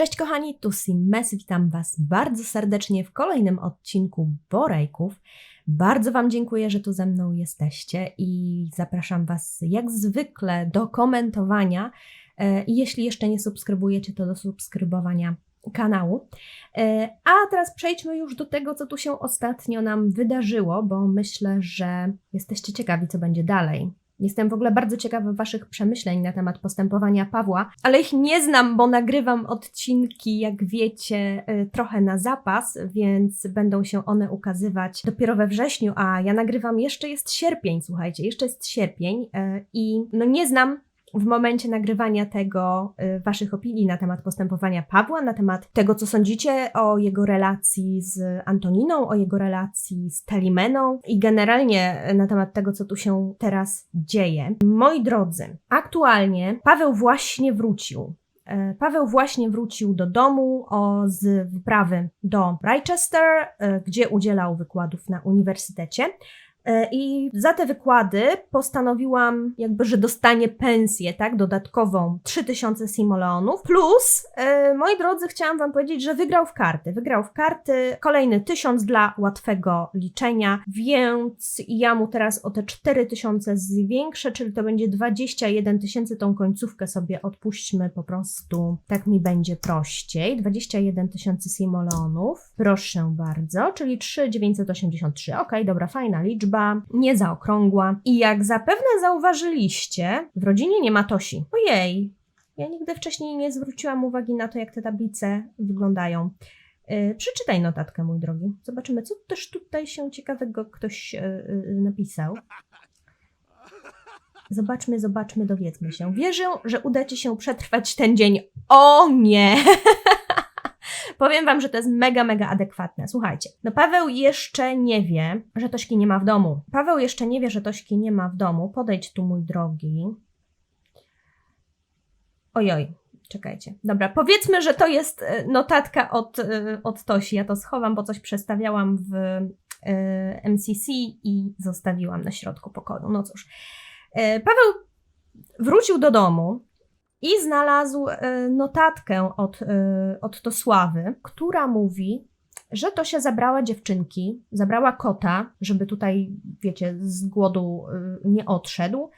Cześć kochani, tu Simes, witam Was bardzo serdecznie w kolejnym odcinku Borejków. Bardzo Wam dziękuję, że tu ze mną jesteście i zapraszam Was jak zwykle do komentowania e, i jeśli jeszcze nie subskrybujecie, to do subskrybowania kanału. E, A teraz przejdźmy już do tego, co tu się ostatnio nam wydarzyło, bo myślę, że jesteście ciekawi, co będzie dalej. Jestem w ogóle bardzo ciekawa Waszych przemyśleń na temat postępowania Pawła, ale ich nie znam, bo nagrywam odcinki, jak wiecie, y, trochę na zapas, więc będą się one ukazywać dopiero we wrześniu, a ja nagrywam jeszcze jest sierpień, słuchajcie, jeszcze jest sierpień y, i no nie znam w momencie nagrywania tego y, Waszych opinii na temat postępowania Pawła, na temat tego, co sądzicie o jego relacji z Antoniną, o jego relacji z Telimeną i generalnie na temat tego, co tu się teraz dzieje. Moi drodzy, aktualnie Paweł właśnie wrócił. E, Paweł właśnie wrócił do domu o, z wyprawy do Rochester, gdzie udzielał wykładów na uniwersytecie. E, I za te wykłady postanowiłam, jakby, że dostanie pensję, tak, dodatkową 3000 simoleonów. Plus, e, moi drodzy, chciałam Wam powiedzieć, że wygrał w karty. Wygrał w karty kolejny 1000 dla łatwego liczenia, więc ja mu teraz o te 4000 zwiększę, czyli to będzie 21 tysięcy. Tą końcówkę sobie odpuśćmy po prostu, tak mi będzie prościej. 21 tysięcy simoleonów, proszę bardzo, czyli 3983. Ok, dobra, fajna liczba liczba niezaokrągła. I jak zapewne zauważyliście, w rodzinie nie ma Tosi. Ojej, ja nigdy wcześniej nie zwróciłam uwagi na to, jak te tablice wyglądają. Yy, przeczytaj notatkę, mój drogi. Zobaczymy, co też tutaj się ciekawego ktoś yy, napisał. Zobaczmy, zobaczmy, dowiedzmy się. Wierzę, że uda Ci się przetrwać ten dzień. O nie! Powiem Wam, że to jest mega, mega adekwatne. Słuchajcie, no Paweł jeszcze nie wie, że Tośki nie ma w domu. Paweł jeszcze nie wie, że Tośki nie ma w domu. Podejdź tu, mój drogi. Ojoj, czekajcie. Dobra, powiedzmy, że to jest e, notatka od, e, od Tosi. Ja to schowam, bo coś przestawiałam w e, MCC i zostawiłam na środku pokoju. No cóż. Paweł wrócił do domu, i znalazł e, notatkę od, e, od Tosławy, która mówi, że to się zabrała dziewczynki, zabrała kota, żeby tutaj, wiecie, z głodu e, nie odszedł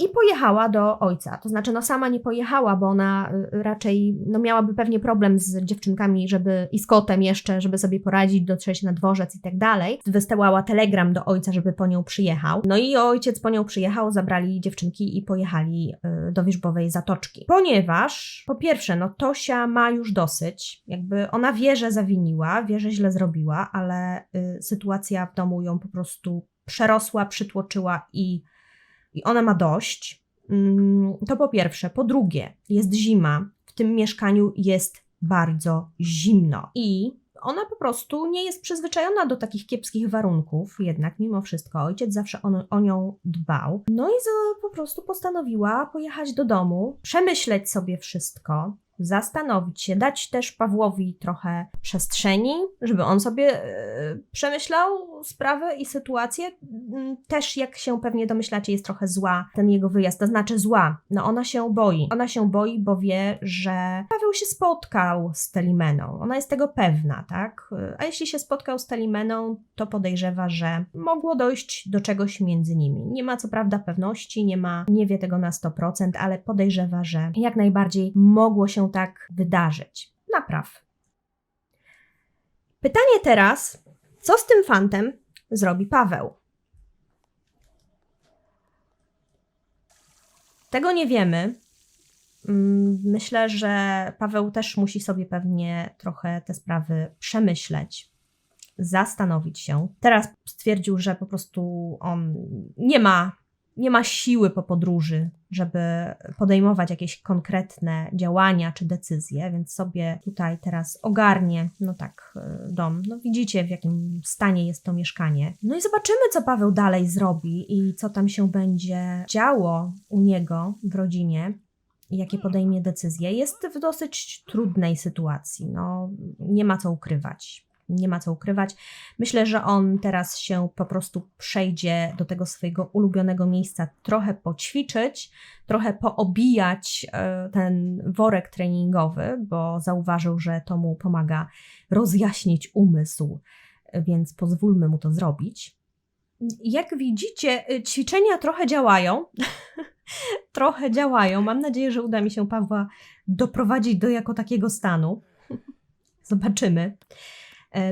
i pojechała do ojca. To znaczy, no sama nie pojechała, bo ona y, raczej no miałaby pewnie problem z dziewczynkami, żeby i z kotem jeszcze, żeby sobie poradzić, dotrzeć na dworzec i tak dalej. Wystełała telegram do ojca, żeby po nią przyjechał. No i ojciec po nią przyjechał, zabrali dziewczynki i pojechali y, do Wierzbowej Zatoczki. Ponieważ, po pierwsze, no Tosia ma już dosyć, jakby ona wie, że zawiniła, wie, że źle zrobiła, ale y, sytuacja w domu ją po prostu przerosła, przytłoczyła i i ona ma dość, mm, to po pierwsze. Po drugie, jest zima, w tym mieszkaniu jest bardzo zimno. I ona po prostu nie jest przyzwyczajona do takich kiepskich warunków, jednak mimo wszystko ojciec zawsze on, o nią dbał. No i po prostu postanowiła pojechać do domu, przemyśleć sobie wszystko, zastanowić się, dać też Pawłowi trochę przestrzeni, żeby on sobie e, przemyślał sprawę i sytuację. Mm, też, jak się pewnie domyślacie, jest trochę zła ten jego wyjazd, to znaczy zła. No ona się boi. Ona się boi, bo wie, że Paweł się spotkał z Telimeną. Ona jest tego pewna, tak? A jeśli się spotkał z Telimeną, to podejrzewa, że mogło dojść do czegoś między nimi. Nie ma co prawda pewności, nie ma, nie wie tego na 100%, ale podejrzewa, że jak najbardziej mogło się tak wydarzyć. Napraw. Pytanie teraz, co z tym fantem zrobi Paweł? Tego nie wiemy. Mm, myślę, że Paweł też musi sobie pewnie trochę te sprawy przemyśleć, zastanowić się. Teraz stwierdził, że po prostu on nie ma nie ma siły po podróży, żeby podejmować jakieś konkretne działania czy decyzje, więc sobie tutaj teraz ogarnie, no tak, y, dom. No widzicie, w jakim stanie jest to mieszkanie. No i zobaczymy, co Paweł dalej zrobi i co tam się będzie działo u niego w rodzinie jakie podejmie decyzje, jest w dosyć trudnej sytuacji. No, nie ma co ukrywać nie ma co ukrywać. Myślę, że on teraz się po prostu przejdzie do tego swojego ulubionego miejsca, trochę poćwiczyć, trochę poobijać e, ten worek treningowy, bo zauważył, że to mu pomaga rozjaśnić umysł, więc pozwólmy mu to zrobić. Jak widzicie, y, ćwiczenia trochę działają. trochę działają. Mam nadzieję, że uda mi się Pawła doprowadzić do jako takiego stanu. Zobaczymy,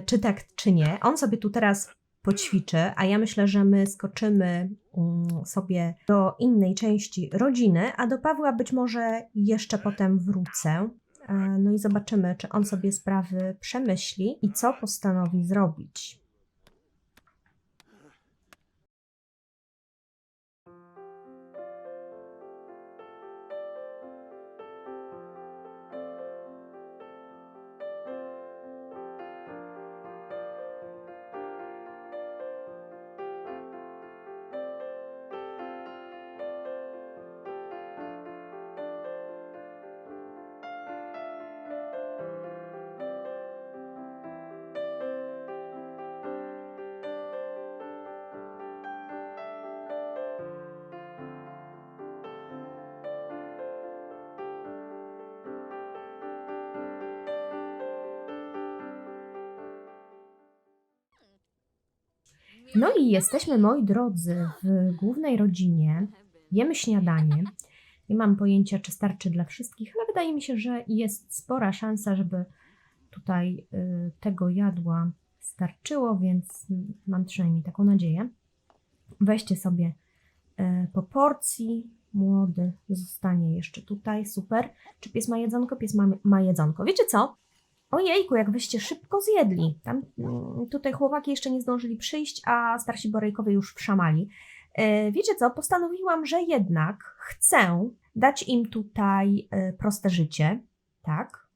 czy tak, czy nie. On sobie tu teraz poćwiczy, a ja myślę, że my skoczymy mm, sobie do innej części rodziny, a do Pawła być może jeszcze potem wrócę. E, No i zobaczymy, czy on sobie sprawy przemyśli i co postanowi zrobić. No i jesteśmy, moi drodzy, w głównej rodzinie. Jemy śniadanie. Nie mam pojęcia, czy starczy dla wszystkich, ale wydaje mi się, że jest spora szansa, żeby tutaj y, tego jadła starczyło, więc mam przynajmniej taką nadzieję. Weźcie sobie y, po porcji. Młody zostanie jeszcze tutaj, super. Czy pies ma jedzonko? Pies ma, ma jedzonko. Wiecie co? Ojejku, jak wyście szybko zjedli. Tam, mm, tutaj chłopaki jeszcze nie zdążyli przyjść, a starsi Borejkowie już wszamali. E, Wiecie co, postanowiłam, że jednak chcę dać im tutaj e, proste życie, tak?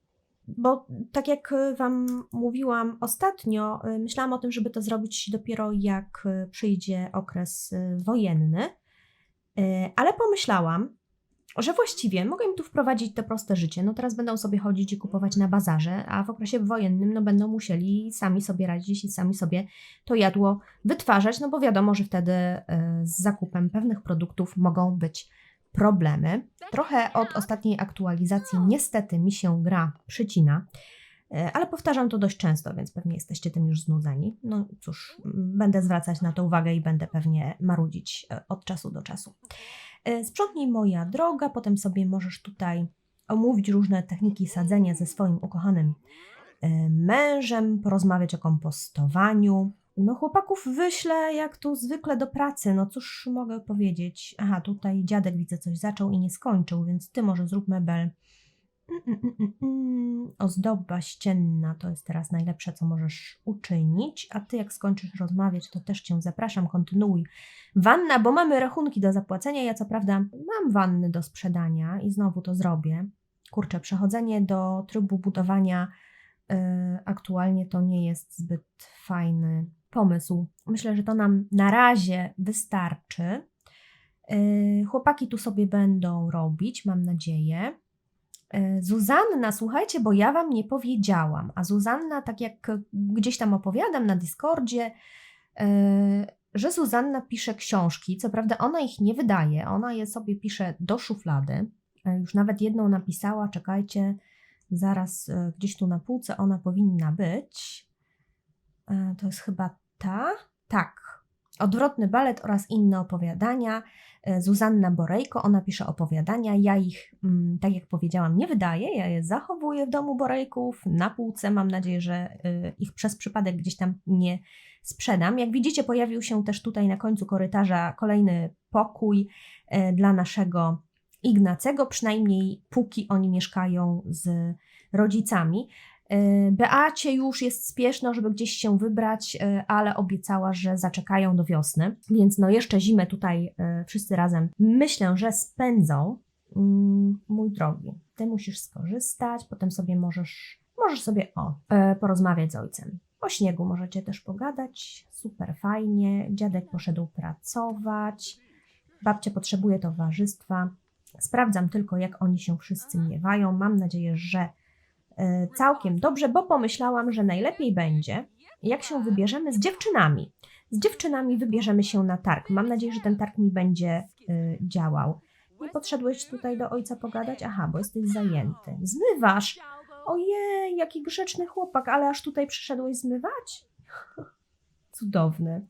Bo tak jak Wam mówiłam ostatnio, e, myślałam o tym, żeby to zrobić dopiero jak przyjdzie okres wojenny, ale pomyślałam, że właściwie mogę im tu wprowadzić to proste życie. No teraz będą sobie chodzić i kupować na bazarze, a w okresie wojennym no będą musieli sami sobie radzić i sami sobie to jadło wytwarzać, no bo wiadomo, że wtedy e, z zakupem pewnych produktów mogą być problemy. Trochę od ostatniej aktualizacji niestety mi się gra przycina, e, ale powtarzam to dość często, więc pewnie jesteście tym już znudzeni. No cóż, będę zwracać na to uwagę i będę pewnie marudzić e, od czasu do czasu. E, Sprzątnij moja droga, potem sobie możesz tutaj omówić różne techniki sadzenia ze swoim ukochanym e, mężem, porozmawiać o kompostowaniu. No chłopaków wyślę jak tu zwykle do pracy, no cóż mogę powiedzieć. Aha, tutaj dziadek widzę coś zaczął i nie skończył, więc ty może zrób mebel. Ozdoba ścienna to jest teraz najlepsze, co możesz uczynić, a ty jak skończysz rozmawiać, to też cię zapraszam, kontynuuj. Wanna, bo mamy rachunki do zapłacenia. Ja co prawda mam wanny do sprzedania i znowu to zrobię. Kurczę, przechodzenie do trybu budowania y, aktualnie to nie jest zbyt fajny pomysł. Myślę, że to nam na razie wystarczy. Y, chłopaki tu sobie będą robić, mam nadzieję. Y, Zuzanna, słuchajcie, bo ja Wam nie powiedziałam, a Zuzanna, tak jak gdzieś tam opowiadam na Discordzie, y, że Zuzanna pisze książki. Co prawda, ona ich nie wydaje, ona je sobie pisze do szuflady. Y, Już nawet jedną napisała, czekajcie, zaraz gdzieś tu na półce ona powinna być. To jest chyba ta? Tak. Odwrotny balet oraz inne opowiadania. E, Zuzanna Borejko, ona pisze opowiadania. Ja ich, mm, tak jak powiedziałam, nie wydaję. Ja je zachowuję w domu Borejków na półce. Mam nadzieję, że y, ich przez przypadek gdzieś tam nie sprzedam. Jak widzicie, pojawił się też tutaj na końcu korytarza kolejny pokój e, dla naszego Ignacego, przynajmniej póki oni mieszkają z rodzicami. E, Beacie już jest spieszno, żeby gdzieś się wybrać, e, ale obiecała, że zaczekają do wiosny, więc no jeszcze zimę tutaj e, wszyscy razem myślę, że spędzą. Mm, Mój drogi, ty musisz skorzystać, potem sobie możesz, możesz sobie o, porozmawiać z ojcem. O śniegu możecie też pogadać, super fajnie. Dziadek poszedł pracować, babcia potrzebuje towarzystwa. Sprawdzam tylko, jak oni się wszyscy miewają. Mam nadzieję, że całkiem dobrze, bo pomyślałam, że najlepiej będzie, jak się wybierzemy z dziewczynami. Z dziewczynami wybierzemy się na targ. Mam nadzieję, że ten targ mi będzie y, działał. Nie podszedłeś tutaj do ojca pogadać? Aha, bo jesteś zajęty. Zmywasz! Ojej, jaki grzeczny chłopak, ale aż tutaj przyszedłeś zmywać? Cudowny.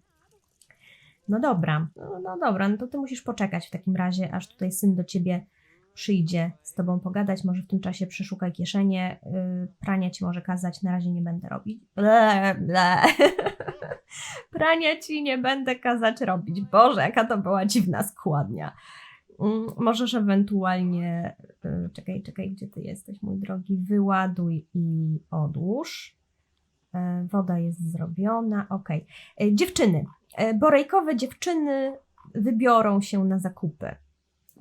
No dobra, no, no dobra, no to ty musisz poczekać w takim razie, aż tutaj syn do ciebie przyjdzie z tobą pogadać. Może w tym czasie przeszukaj kieszenie. Yy, prania ci może kazać, na razie nie będę robić. Ble, ble. prania ci nie będę kazać robić. Boże, jaka to była dziwna składnia. Mm, Możesz ewentualnie. y, Czekaj, czekaj, gdzie ty jesteś, mój drogi? Wyładuj i odłóż. E, Woda jest zrobiona. Ok. Dziewczyny. E, Borejkowe dziewczyny wybiorą się na zakupy.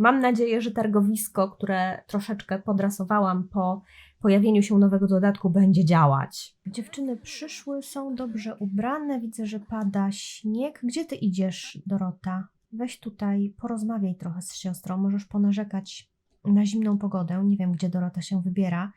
Mam nadzieję, że targowisko, które troszeczkę podrasowałam po pojawieniu się nowego dodatku, będzie działać. Dziewczyny przyszły, są dobrze ubrane. Widzę, że pada śnieg. Gdzie ty idziesz, Dorota? Weź tutaj, porozmawiaj trochę z siostrą. Możesz ponarzekać na zimną pogodę. Nie wiem, gdzie Dorota się wybiera.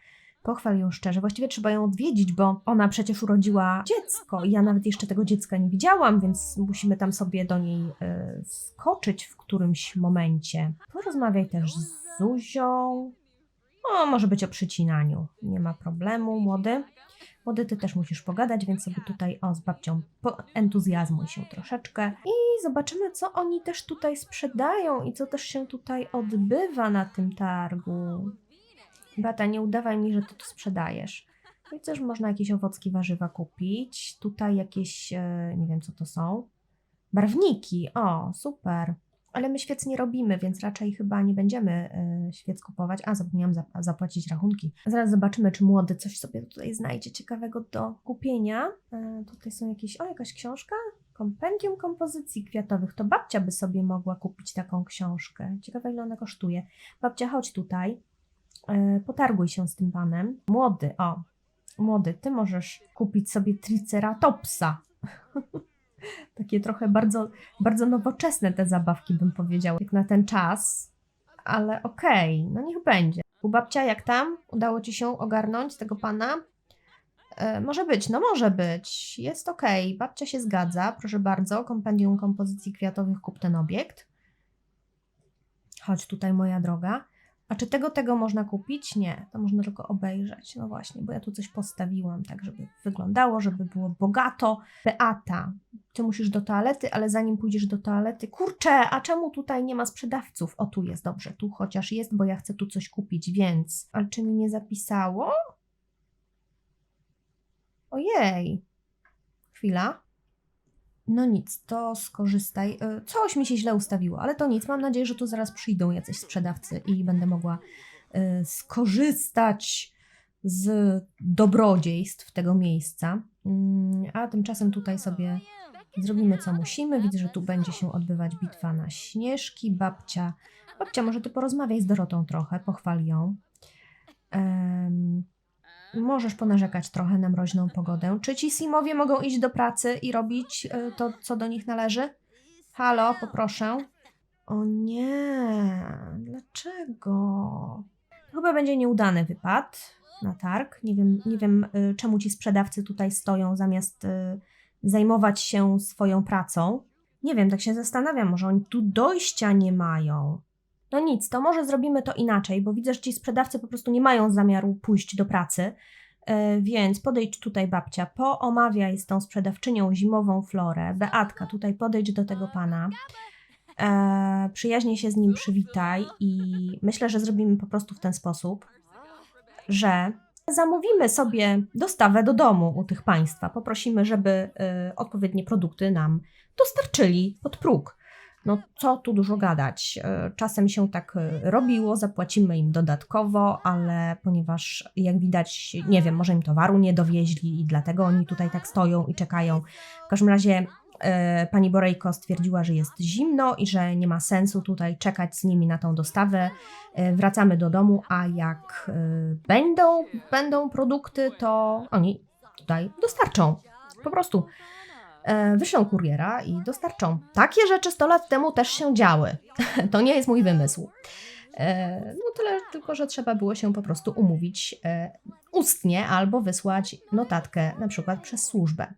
Pochwal ją szczerze. Właściwie trzeba ją odwiedzić, bo ona przecież urodziła dziecko. i Ja nawet jeszcze tego dziecka nie widziałam, więc musimy tam sobie do niej e, skoczyć w którymś momencie. Porozmawiaj też z Zuzią. O, może być o przycinaniu. Nie ma problemu, młody. Młody, ty też musisz pogadać, więc sobie tutaj o z babcią entuzjazmuj się troszeczkę. I zobaczymy, co oni też tutaj sprzedają i co też się tutaj odbywa na tym targu. Bata, nie udawaj mi, że ty tu sprzedajesz. Widzę, że można jakieś owocki, warzywa kupić. Tutaj jakieś, e, nie wiem co to są. Barwniki, o, super. Ale my świec nie robimy, więc raczej chyba nie będziemy e, świec kupować. A, zapomniałam zap- zapłacić rachunki. Zaraz zobaczymy, czy młody coś sobie tutaj znajdzie ciekawego do kupienia. E, tutaj są jakieś, o, jakaś książka? Kompendium kompozycji kwiatowych. To babcia by sobie mogła kupić taką książkę. Ciekawe, ile ona kosztuje. Babcia, chodź tutaj. E, potarguj się z tym panem. Młody, o, młody, ty możesz kupić sobie triceratopsa. Takie trochę bardzo, bardzo nowoczesne te zabawki, bym powiedziała, jak na ten czas. Ale okej, no niech będzie. U babcia, jak tam? Udało ci się ogarnąć tego pana? E, może być, no może być. Jest okej, babcia się zgadza. Proszę bardzo, kompendium kompozycji kwiatowych, kup ten obiekt. Chodź tutaj, moja droga. A czy tego, tego można kupić? Nie, to można tylko obejrzeć. No właśnie, bo ja tu coś postawiłam tak, żeby wyglądało, żeby było bogato. Beata, ty musisz do toalety, ale zanim pójdziesz do toalety, kurczę, a czemu tutaj nie ma sprzedawców? O, tu jest, dobrze, tu chociaż jest, bo ja chcę tu coś kupić, więc... Ale czy mi nie zapisało? Ojej. Chwila. No nic, to skorzystaj. Y, Coś mi się źle ustawiło, ale to nic. Mam nadzieję, że tu zaraz przyjdą jacyś sprzedawcy i będę mogła y, skorzystać z dobrodziejstw tego miejsca. Mm, A tymczasem tutaj sobie zrobimy co musimy. Widzę, że tu będzie się odbywać bitwa na śnieżki. Babcia, babcia, może ty porozmawiaj z Dorotą trochę, pochwal ją. Em, Możesz ponarzekać trochę na mroźną pogodę. Czy ci Simowie mogą iść do pracy i robić y, to, co do nich należy? Halo, poproszę. O nie, dlaczego? To chyba będzie nieudany wypad na targ. Nie wiem, nie wiem y, czemu ci sprzedawcy tutaj stoją zamiast y, zajmować się swoją pracą. Nie wiem, tak się zastanawiam, może oni tu dojścia nie mają. No nic, to może zrobimy to inaczej, bo widzę, że ci sprzedawcy po prostu nie mają zamiaru pójść do pracy. E, Więc podejdź tutaj, babcia, poomawiaj z tą sprzedawczynią zimową florę. Beatka, tutaj podejdź do tego pana. E, przyjaźnie się z nim przywitaj i myślę, że zrobimy po prostu w ten sposób, że zamówimy sobie dostawę do domu u tych państwa. Poprosimy, żeby e, odpowiednie produkty nam dostarczyli pod próg. No co tu dużo gadać. E, Czasem się tak e, robiło, zapłacimy im dodatkowo, ale ponieważ jak widać, nie wiem, może im towaru nie dowieźli i dlatego oni tutaj tak stoją i czekają. W każdym razie e, pani Borejko stwierdziła, że jest zimno i że nie ma sensu tutaj czekać z nimi na tą dostawę. Wracamy do domu, a jak będą, będą produkty, to oni tutaj dostarczą. Po prostu wyślą kuriera i dostarczą. Takie rzeczy 100 lat temu też się działy. to nie jest mój wymysł. E, no tyle tylko, że trzeba było się po prostu umówić e, ustnie albo wysłać notatkę na przykład przez służbę.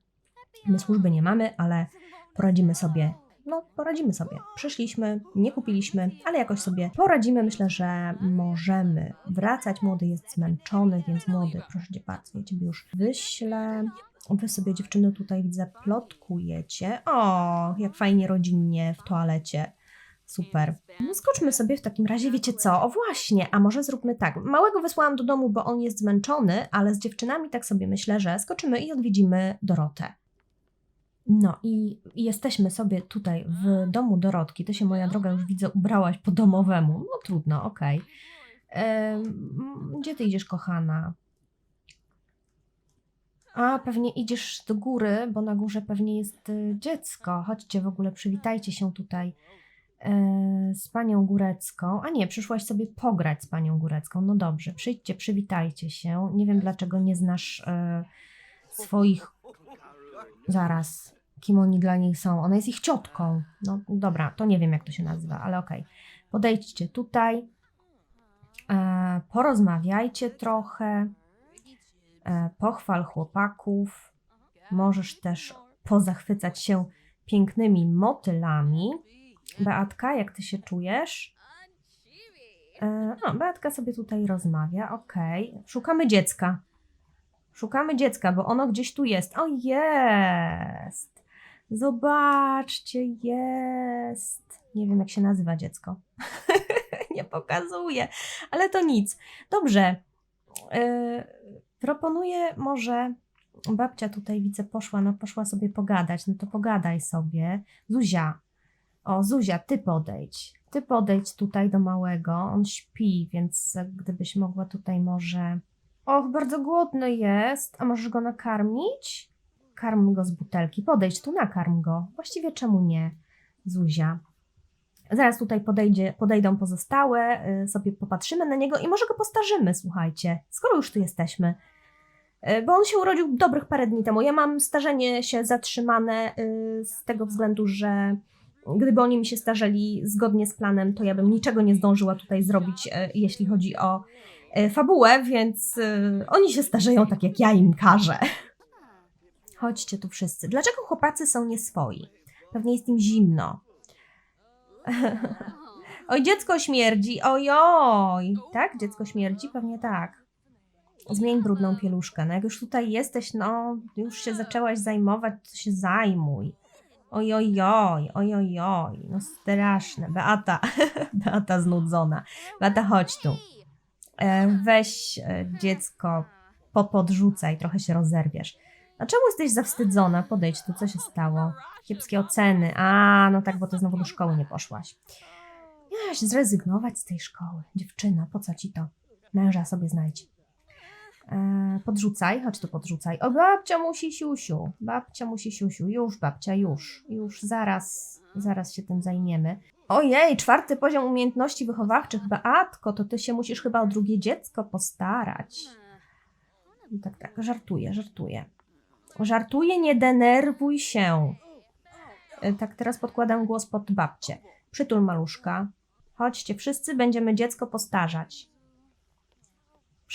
My służby nie mamy, ale poradzimy sobie. No, poradzimy sobie. Przyszliśmy, nie kupiliśmy, ale jakoś sobie poradzimy. Myślę, że możemy wracać. Młody jest zmęczony, więc młody, proszę cię bardzo, ja ciebie już wyślę. Wy sobie dziewczyny tutaj widzę, plotkujecie. O, jak fajnie rodzinnie w toalecie. Super. No skoczmy sobie w takim razie, wiecie co? O właśnie, a może zróbmy tak. Małego wysłałam do domu, bo on jest zmęczony, ale z dziewczynami tak sobie myślę, że skoczymy i odwiedzimy Dorotę. No i jesteśmy sobie tutaj w domu Dorotki. Ty się, moja droga, już widzę, ubrałaś po domowemu. No trudno, okej. Em, Gdzie ty idziesz, kochana? A, pewnie idziesz do góry, bo na górze pewnie jest y, dziecko. Chodźcie w ogóle, przywitajcie się tutaj e, z panią Górecką. A nie, przyszłaś sobie pograć z panią Górecką. No dobrze, przyjdźcie, przywitajcie się. Nie wiem, dlaczego nie znasz e, swoich. Zaraz, kim oni dla niej są. Ona jest ich ciotką. No dobra, to nie wiem, jak to się nazywa, ale okej. Podejdźcie tutaj, e, porozmawiajcie trochę, pochwal chłopaków. Możesz też pozachwycać się pięknymi motylami. Beatka, jak ty się czujesz? E, a, Beatka sobie tutaj rozmawia, okej. Szukamy dziecka. Szukamy dziecka, bo ono gdzieś tu jest. O, jest! Zobaczcie, jest! Nie wiem, jak się nazywa dziecko. Nie pokazuje, ale to nic. Dobrze. E, proponuję może. Babcia tutaj widzę poszła, no poszła sobie pogadać. No to pogadaj sobie. Zuzia, o, Zuzia, ty podejdź. Ty podejdź tutaj do małego. On śpi, więc gdybyś mogła tutaj może. Och, bardzo głodny jest. A możesz go nakarmić? Karm go z butelki. Podejdź tu, nakarm go. Właściwie czemu nie, Zuzia? Zaraz tutaj podejdzie, podejdą pozostałe, y, sobie popatrzymy na niego i może go postarzymy, słuchajcie, skoro już tu jesteśmy. Y, Bo on się urodził dobrych parę dni temu. Ja mam starzenie się zatrzymane y, z tego względu, że gdyby oni mi się starzeli zgodnie z planem, to ja bym niczego nie zdążyła tutaj zrobić, e, jeśli chodzi o e, fabułę, więc e, oni się starzeją tak, jak ja im każę. Chodźcie tu wszyscy. Dlaczego chłopacy są nieswoi? Pewnie jest im zimno. Oj, dziecko śmierdzi, ojoj. Tak, dziecko śmierdzi? Pewnie tak. Zmień brudną pieluszkę. No jak już tutaj jesteś, no już się zaczęłaś zajmować, to się zajmuj. Ojojoj, ojojoj, no straszne. Beata, Beata znudzona. Beata, chodź tu. E, weź e, dziecko, popodrzucaj, trochę się rozerwiesz. A czemu jesteś zawstydzona? Podejdź tu, co się stało? Kiepskie oceny. A, no tak, bo ty znowu do szkoły nie poszłaś. Miałaś zrezygnować z tej szkoły. Dziewczyna, po co ci to? Męża sobie znajdź. E, podrzucaj, chodź tu podrzucaj. O, babcia musi siusiu, babcia musi siusiu, już babcia, już, już, zaraz, zaraz się tym zajmiemy. Ojej, czwarty poziom umiejętności wychowawczych, Beatko, to ty się musisz chyba o drugie dziecko postarać. Tak, tak, żartuję, żartuję. Żartuję, nie denerwuj się. E, Tak, teraz podkładam głos pod babcię. Przytul maluszka. Chodźcie, wszyscy będziemy dziecko postarzać.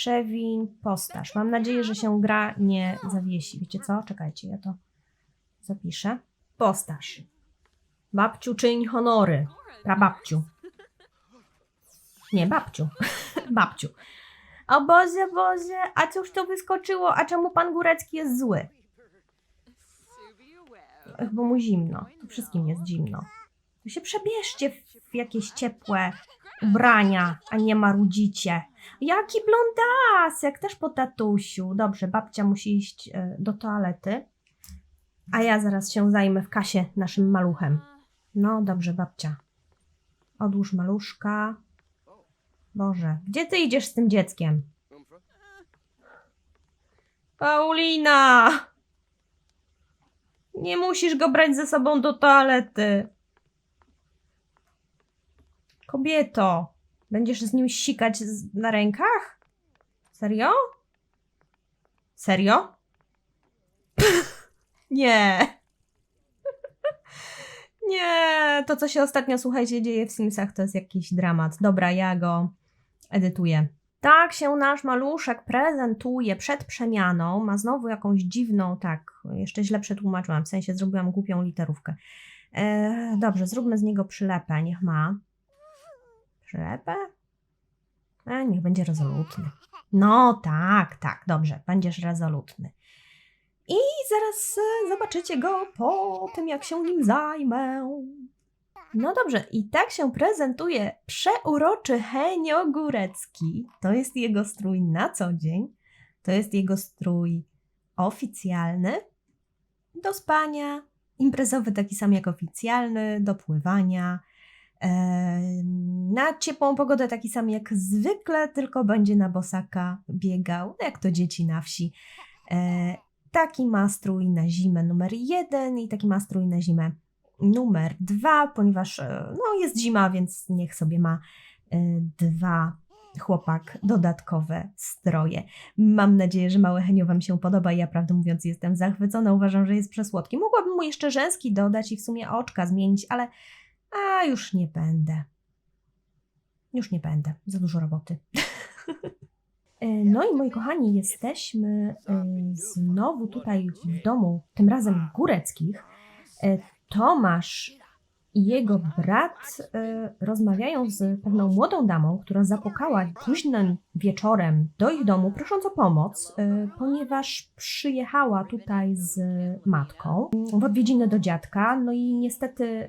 Przewiń, postaż. Mam nadzieję, że się gra nie zawiesi. Wiecie co? Czekajcie, ja to zapiszę. Postaż. Babciu, czyń honory. Prababciu. Nie, babciu. babciu. O Boże, Boże, a cóż to wyskoczyło? A czemu pan Górecki jest zły? Bo mu zimno. To wszystkim jest zimno. To się przebierzcie w jakieś ciepłe ubrania, a nie marudzicie. Jaki blondasek, też po tatusiu. Dobrze, babcia musi iść e, do toalety, a ja zaraz się zajmę w kasie naszym maluchem. No dobrze, babcia. Odłóż maluszka. Boże, gdzie ty idziesz z tym dzieckiem? Paulina! Nie musisz go brać ze sobą do toalety. Kobieto, będziesz z nim sikać z- na rękach? Serio? Serio? Nie. Nie, to co się ostatnio, słuchajcie, dzieje w Simsach, to jest jakiś dramat. Dobra, ja go edytuję. Tak się nasz maluszek prezentuje przed przemianą. Ma znowu jakąś dziwną, tak, jeszcze źle przetłumaczyłam, w sensie zrobiłam głupią literówkę. E, dobrze, zróbmy z niego przylepę, niech ma. Przylepę? E, niech będzie rezolutny. No tak, tak, dobrze, będziesz rezolutny. I zaraz e, zobaczycie go po tym, jak się nim zajmę. No dobrze, i tak się prezentuje przeuroczy Henio Górecki. To jest jego strój na co dzień. To jest jego strój oficjalny do spania, imprezowy taki sam jak oficjalny, do pływania. Na ciepłą pogodę taki sam jak zwykle, tylko będzie na bosaka biegał, jak to dzieci na wsi. E, Taki ma strój na zimę numer jeden i taki ma strój na zimę numer dwa, ponieważ e, no, jest zima, więc niech sobie ma e, dwa chłopak dodatkowe stroje. Mam nadzieję, że małe Henio Wam się podoba ja prawdę mówiąc jestem zachwycona, uważam, że jest przesłodki. Mogłabym mu jeszcze rzęski dodać i w sumie oczka zmienić, ale a już nie będę. Już nie będę, za dużo roboty. E, No i moi kochani, jesteśmy e, znowu tutaj w domu, tym razem góreckich. E, Tomasz i jego brat rozmawiają z pewną młodą damą, która zapukała późnym wieczorem do ich domu, prosząc o pomoc, ponieważ przyjechała tutaj z matką w odwiedziny do dziadka. No i niestety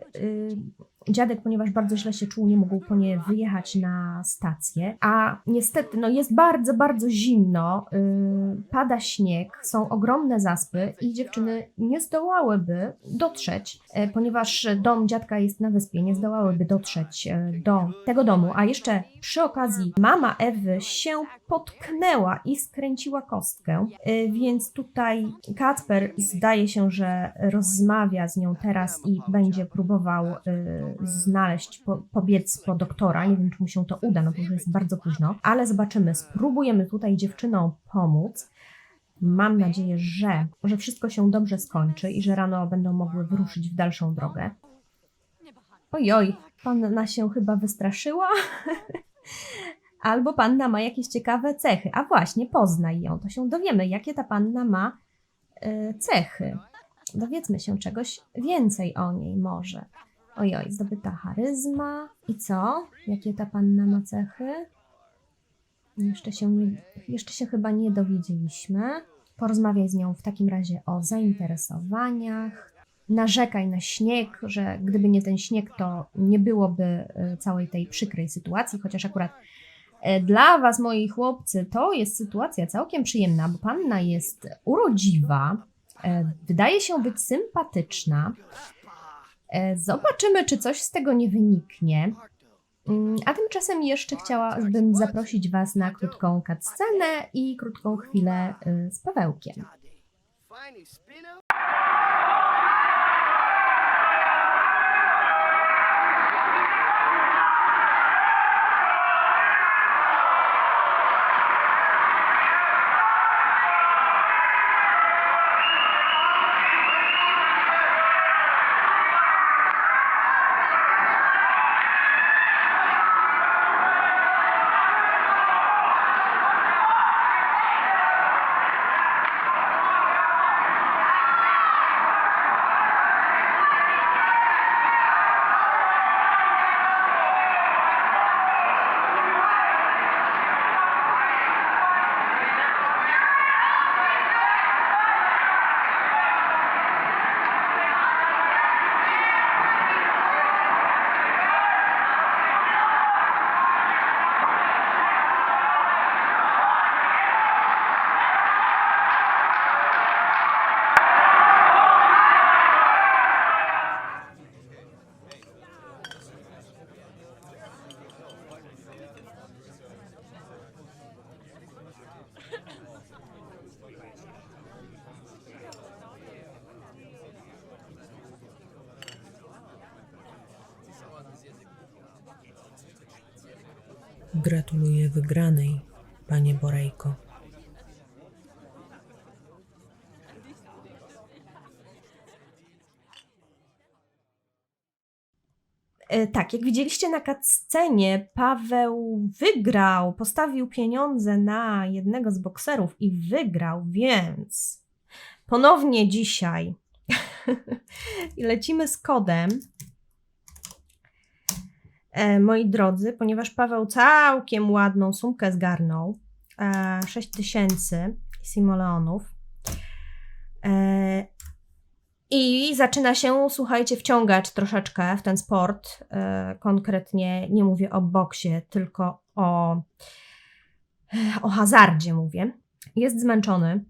dziadek, ponieważ bardzo źle się czuł, nie mógł po nie wyjechać na stację. A niestety, no jest bardzo, bardzo zimno, y, pada śnieg, są ogromne zaspy i dziewczyny nie zdołałyby dotrzeć, e, ponieważ dom dziadka jest na wyspie, nie zdołałyby dotrzeć e, do tego domu. A jeszcze przy okazji mama Ewy się potknęła i skręciła kostkę, e, więc tutaj Kacper zdaje się, że rozmawia z nią teraz i będzie próbował e, znaleźć, po, pobiec po doktora. Nie wiem, czy mu się to uda, no bo jest bardzo późno, ale zobaczymy. Spróbujemy tutaj dziewczynom pomóc. Mam nadzieję, że, że wszystko się dobrze skończy i że rano będą mogły wyruszyć w dalszą drogę. Ojoj, panna się chyba wystraszyła. Albo panna ma jakieś ciekawe cechy. A właśnie, poznaj ją, to się dowiemy, jakie ta panna ma e, cechy. Dowiedzmy się czegoś więcej o niej może. Ojoj, zdobyta charyzma. I co? Jakie ta panna ma cechy? Jeszcze się, jeszcze się chyba nie dowiedzieliśmy. Porozmawiaj z nią w takim razie o zainteresowaniach. Narzekaj na śnieg, że gdyby nie ten śnieg, to nie byłoby e, całej tej przykrej sytuacji, chociaż akurat e, dla Was, moi chłopcy, to jest sytuacja całkiem przyjemna, bo panna jest urodziwa, e, wydaje się być sympatyczna. E, Zobaczymy, czy coś z tego nie wyniknie. Mm, A tymczasem jeszcze chciałabym zaprosić Was na krótką cutscenę i krótką chwilę y, z Pawełkiem. Gratuluję wygranej, panie Borejko. E, Tak, jak widzieliście na cutscenie, Paweł wygrał, postawił pieniądze na jednego z bokserów i wygrał, więc ponownie dzisiaj lecimy z kodem. E, moi drodzy, ponieważ Paweł całkiem ładną sumkę zgarnął, e, 6000 simoleonów. E, I zaczyna się, słuchajcie, wciągać troszeczkę w ten sport. Konkretnie nie mówię o boksie, tylko o, o hazardzie mówię. Jest zmęczony,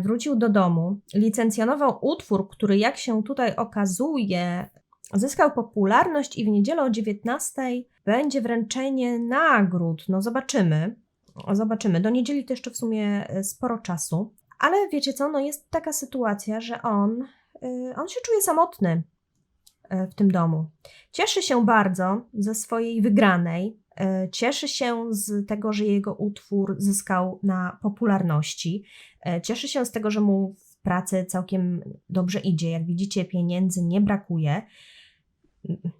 wrócił do domu, licencjonował utwór, który, jak się tutaj okazuje, zyskał popularność i w niedzielę o 19 będzie wręczenie nagród. No zobaczymy. Zobaczymy. Do niedzieli to jeszcze w sumie e, sporo czasu. Ale wiecie co, no jest taka sytuacja, że on, y, on się czuje samotny y, w tym domu. Cieszy się bardzo ze swojej wygranej. Cieszy się z tego, że jego utwór zyskał na popularności. Cieszy się z tego, że mu w pracy całkiem dobrze idzie. Jak widzicie, pieniędzy nie brakuje.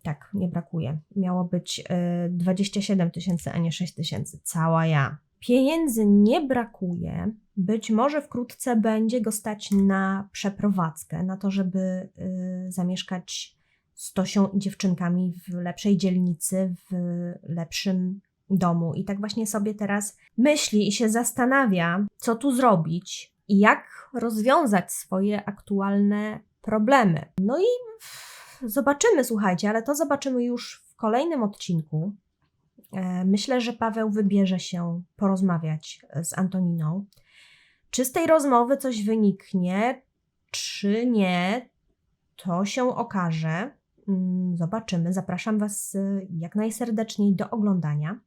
Tak, nie brakuje. Miało być y, 27 tysięcy, a nie 6 tysięcy. Cała ja. Pieniędzy nie brakuje. Być może wkrótce będzie go stać na przeprowadzkę, na to, żeby y, zamieszkać z Tosią i dziewczynkami w lepszej dzielnicy, w lepszym domu. I tak właśnie sobie teraz myśli i się zastanawia, co tu zrobić i jak rozwiązać swoje aktualne problemy. No i zobaczymy, słuchajcie, ale to zobaczymy już w kolejnym odcinku. E, Myślę, że Paweł wybierze się porozmawiać z Antoniną. Czy z tej rozmowy coś wyniknie, czy nie, to się okaże. Mm, Zobaczymy. Zapraszam Was y, jak najserdeczniej do oglądania.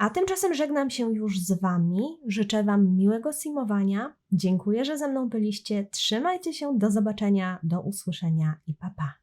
A tymczasem żegnam się już z Wami. Życzę Wam miłego simowania. Dziękuję, że ze mną byliście. Trzymajcie się. Do zobaczenia, do usłyszenia i papa. Pa.